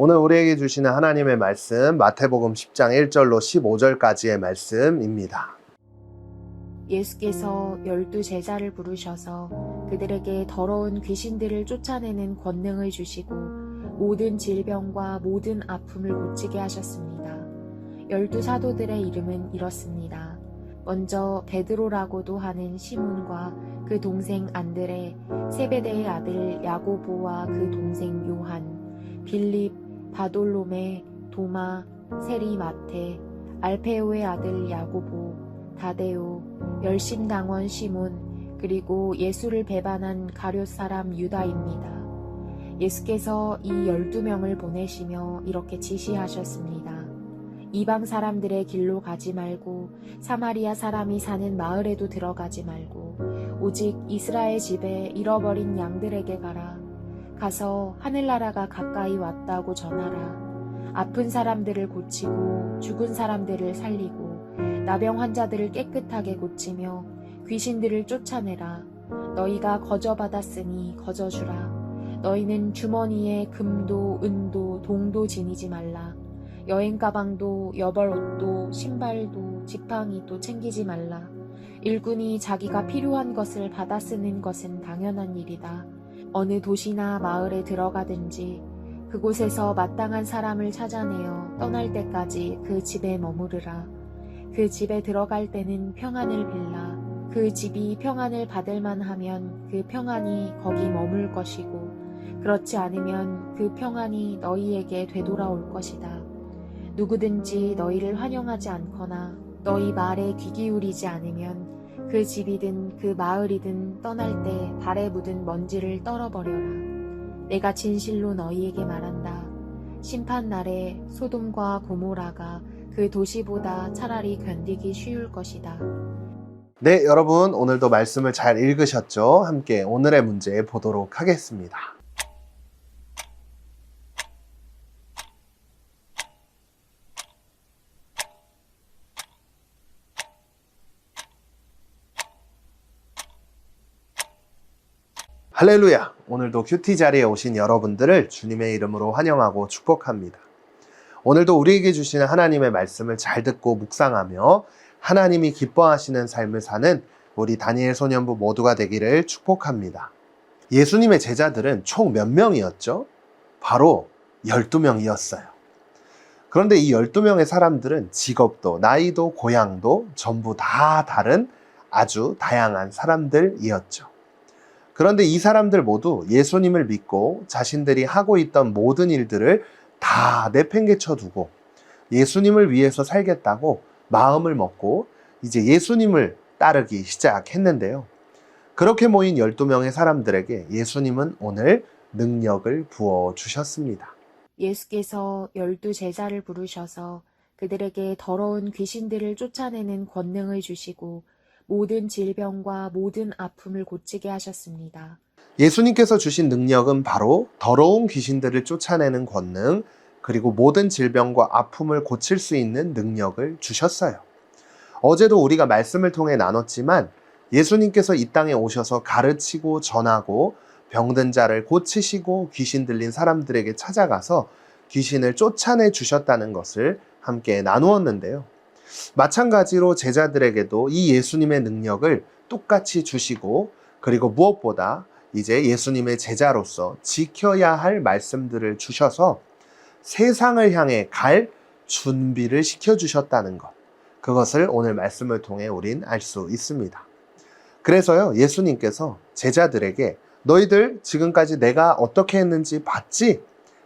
오늘 우리에게 주시는 하나님의 말씀 마태복음 10장 1절로 15절까지의 말씀입니다. 예수께서 열두 제자를 부르셔서 그들에게 더러운 귀신들을 쫓아내는 권능을 주시고 모든 질병과 모든 아픔을 고치게 하셨습니다. 열두 사도들의 이름은 이렇습니다. 먼저 베드로라고도 하는 시몬과 그 동생 안드레, 세베대의 아들 야고보와 그 동생 요한, 빌립, 바돌로메, 도마, 세리 마테, 알페오의 아들 야고보, 다데오, 열심당원 시몬, 그리고 예수를 배반한 가룟 사람 유다입니다. 예수께서 이 열두 명을 보내시며 이렇게 지시하셨습니다. 이방 사람들의 길로 가지 말고 사마리아 사람이 사는 마을에도 들어가지 말고 오직 이스라엘 집에 잃어버린 양들에게 가라. 가서 하늘나라가 가까이 왔다고 전하라. 아픈 사람들을 고치고 죽은 사람들을 살리고 나병 환자들을 깨끗하게 고치며 귀신들을 쫓아내라. 너희가 거저 받았으니 거저 주라. 너희는 주머니에 금도 은도 동도 지니지 말라. 여행 가방도 여벌 옷도 신발도 지팡이도 챙기지 말라. 일꾼이 자기가 필요한 것을 받아 쓰는 것은 당연한 일이다. 어느 도시나 마을에 들어가든지 그곳에서 마땅한 사람을 찾아내어 떠날 때까지 그 집에 머무르라. 그 집에 들어갈 때는 평안을 빌라. 그 집이 평안을 받을 만하면 그 평안이 거기 머물 것이고 그렇지 않으면 그 평안이 너희에게 되돌아올 것이다. 누구든지 너희를 환영하지 않거나 너희 말에 귀 기울이지 않으면 그 집이든 그 마을이든 떠날 때 발에 묻은 먼지를 떨어버려라. 내가 진실로 너희에게 말한다. 심판 날에 소돔과 고모라가 그 도시보다 차라리 견디기 쉬울 것이다. 네, 여러분 오늘도 말씀을 잘 읽으셨죠? 함께 오늘의 문제 보도록 하겠습니다. 할렐루야! 오늘도 큐티 자리에 오신 여러분들을 주님의 이름으로 환영하고 축복합니다. 오늘도 우리에게 주시는 하나님의 말씀을 잘 듣고 묵상하며 하나님이 기뻐하시는 삶을 사는 우리 다니엘 소년부 모두가 되기를 축복합니다. 예수님의 제자들은 총 몇 명이었죠? 바로 12명이었어요. 그런데 이 12명의 사람들은 직업도, 나이도, 고향도 전부 다 다른 아주 다양한 사람들이었죠. 그런데 이 사람들 모두 예수님을 믿고 자신들이 하고 있던 모든 일들을 다 내팽개쳐 두고 예수님을 위해서 살겠다고 마음을 먹고 이제 예수님을 따르기 시작했는데요. 그렇게 모인 12명의 사람들에게 예수님은 오늘 능력을 부어 주셨습니다. 예수께서 열두 제자를 부르셔서 그들에게 더러운 귀신들을 쫓아내는 권능을 주시고 모든 질병과 모든 아픔을 고치게 하셨습니다. 예수님께서 주신 능력은 바로 더러운 귀신들을 쫓아내는 권능, 그리고 모든 질병과 아픔을 고칠 수 있는 능력을 주셨어요. 어제도 우리가 말씀을 통해 나눴지만 예수님께서 이 땅에 오셔서 가르치고 전하고 병든 자를 고치시고 귀신 들린 사람들에게 찾아가서 귀신을 쫓아내 주셨다는 것을 함께 나누었는데요. 마찬가지로 제자들에게도 이 예수님의 능력을 똑같이 주시고 그리고 무엇보다 이제 예수님의 제자로서 지켜야 할 말씀들을 주셔서 세상을 향해 갈 준비를 시켜주셨다는 것. 그것을 오늘 말씀을 통해 우린 알 수 있습니다. 그래서요, 예수님께서 제자들에게 너희들 지금까지 내가 어떻게 했는지 봤지?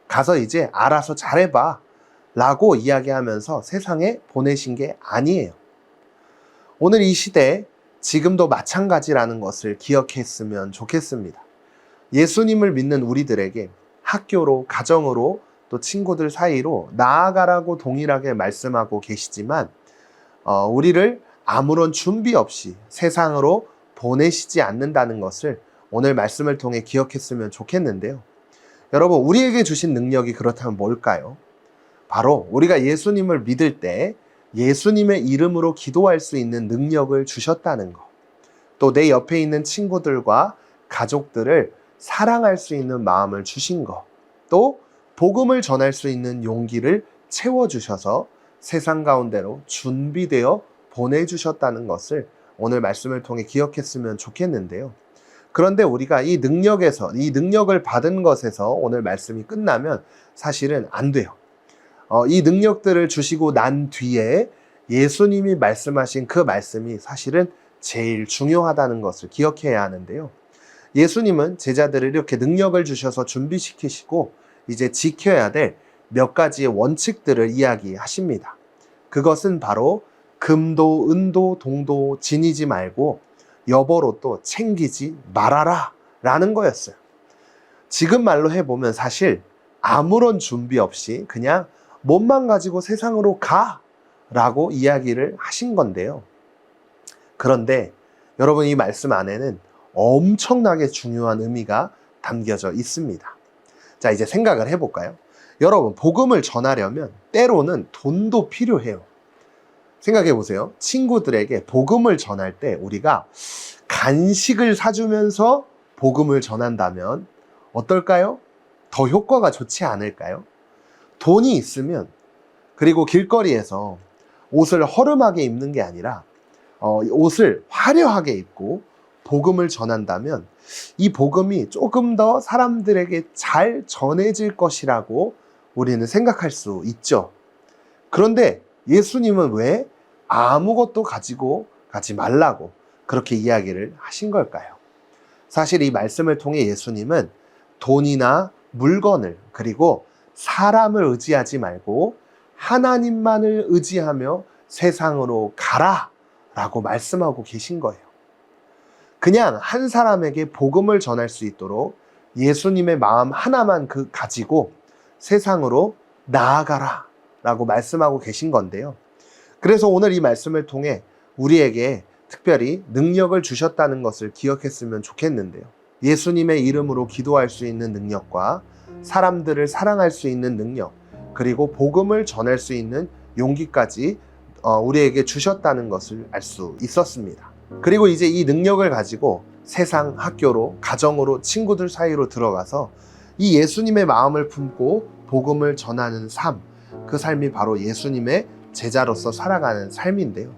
가서 이제 알아서 잘해봐. 라고 이야기하면서 세상에 보내신 게 아니에요. 오늘 이 시대 지금도 마찬가지라는 것을 기억했으면 좋겠습니다. 예수님을 믿는 우리들에게 학교로, 가정으로, 또 친구들 사이로 나아가라고 동일하게 말씀하고 계시지만, 어, 우리를 아무런 준비 없이 세상으로 보내시지 않는다는 것을 오늘 말씀을 통해 기억했으면 좋겠는데요. 여러분, 우리에게 주신 능력이 그렇다면 뭘까요? 바로 우리가 예수님을 믿을 때 예수님의 이름으로 기도할 수 있는 능력을 주셨다는 것. 또 내 옆에 있는 친구들과 가족들을 사랑할 수 있는 마음을 주신 것. 또 복음을 전할 수 있는 용기를 채워주셔서 세상 가운데로 준비되어 보내주셨다는 것을 오늘 말씀을 통해 기억했으면 좋겠는데요. 그런데 우리가 이 능력에서, 이 능력을 받은 것에서 오늘 말씀이 끝나면 사실은 안 돼요. 어, 이 능력들을 주시고 난 뒤에 예수님이 말씀하신 그 말씀이 사실은 제일 중요하다는 것을 기억해야 하는데요. 예수님은 제자들을 이렇게 능력을 주셔서 준비시키시고 이제 지켜야 될 몇 가지의 원칙들을 이야기하십니다. 그것은 바로 금도, 은도, 동도 지니지 말고 여보로 또 챙기지 말아라 라는 거였어요. 지금 말로 해보면 사실 아무런 준비 없이 그냥 몸만 가지고 세상으로 가 라고 이야기를 하신 건데요. 그런데 여러분 이 말씀 안에는 엄청나게 중요한 의미가 담겨져 있습니다. 자, 이제 생각을 해볼까요? 여러분, 복음을 전하려면 때로는 돈도 필요해요. 생각해 보세요. 친구들에게 복음을 전할 때 우리가 간식을 사주면서 복음을 전한다면 어떨까요? 더 효과가 좋지 않을까요? 돈이 있으면 그리고 길거리에서 옷을 허름하게 입는 게 아니라 어, 옷을 화려하게 입고 복음을 전한다면 이 복음이 조금 더 사람들에게 잘 전해질 것이라고 우리는 생각할 수 있죠. 그런데 예수님은 왜 아무것도 가지고 가지 말라고 그렇게 이야기를 하신 걸까요? 사실 이 말씀을 통해 예수님은 돈이나 물건을 그리고 사람을 의지하지 말고 하나님만을 의지하며 세상으로 가라 라고 말씀하고 계신 거예요. 그냥 한 사람에게 복음을 전할 수 있도록 예수님의 마음 하나만 그 가지고 세상으로 나아가라 라고 말씀하고 계신 건데요. 그래서 오늘 이 말씀을 통해 우리에게 특별히 능력을 주셨다는 것을 기억했으면 좋겠는데요. 예수님의 이름으로 기도할 수 있는 능력과 사람들을 사랑할 수 있는 능력, 그리고 복음을 전할 수 있는 용기까지 어, 우리에게 주셨다는 것을 알 수 있었습니다. 그리고 이제 이 능력을 가지고 세상, 학교로, 가정으로, 친구들 사이로 들어가서 이 예수님의 마음을 품고 복음을 전하는 삶, 그 삶이 바로 예수님의 제자로서 살아가는 삶인데요.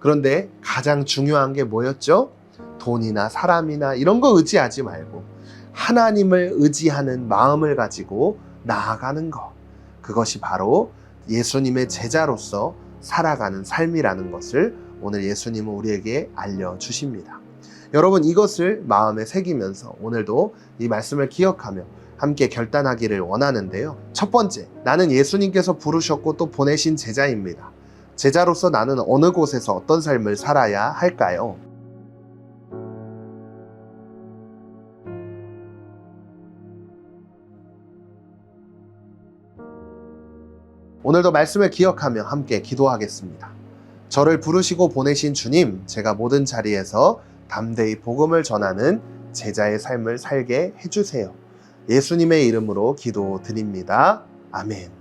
그런데 가장 중요한 게 뭐였죠? 돈이나 사람이나 이런 거 의지하지 말고 하나님을 의지하는 마음을 가지고 나아가는 것. 그것이 바로 예수님의 제자로서 살아가는 삶이라는 것을 오늘 예수님은 우리에게 알려주십니다. 여러분 이것을 마음에 새기면서 오늘도 이 말씀을 기억하며 함께 결단하기를 원하는데요. 첫 번째, 나는 예수님께서 부르셨고 또 보내신 제자입니다. 제자로서 나는 어느 곳에서 어떤 삶을 살아야 할까요? 오늘도 말씀을 기억하며 함께 기도하겠습니다. 저를 부르시고 보내신 주님, 제가 모든 자리에서 담대히 복음을 전하는 제자의 삶을 살게 해주세요. 예수님의 이름으로 기도드립니다. 아멘.